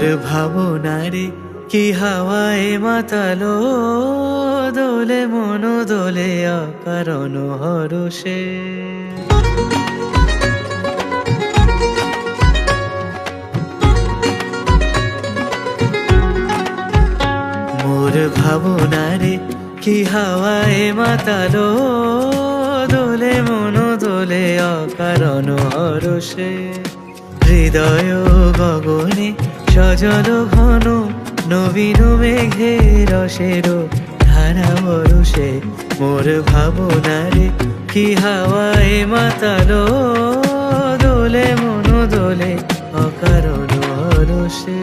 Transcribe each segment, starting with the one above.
ভাবনারে কি হাওয়ায় মাতালো? দোলে মন, দোলে অকারণ হরষে। মোর ভাবনারে কি হাওয়ায় মাতালো? দোলে মন, দোলে অকারণ হরষে। হৃদয় গগনে সজল ঘন, নবীন মেঘে রসের ধারা মরুষে মোর ভাবনারে কি হাওয়ায় মাতালো দোলে, মনো দোলে অকারণ হরষে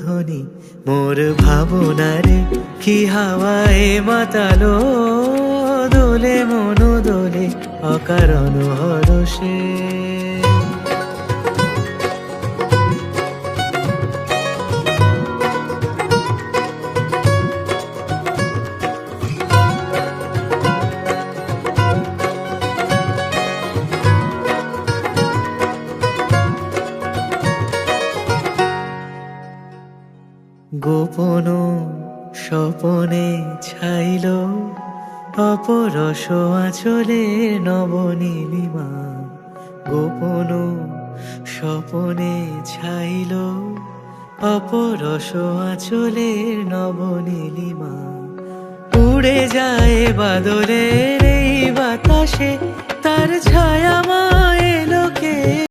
ধ্বনি মোর ভাবনারে কি হাওয়ায় মাতালো দোলে মনো দোলে অকারণ হরষে গোপন স্বপনে ছাইল, অপরস আচলে নবনীলিমা। গোপন স্বপনে ছাইল, অপরস আচলে নবনীলিমা। উড়ে যায় বাদলের এই বাতাসে, তার ছায়া মায় লোকে।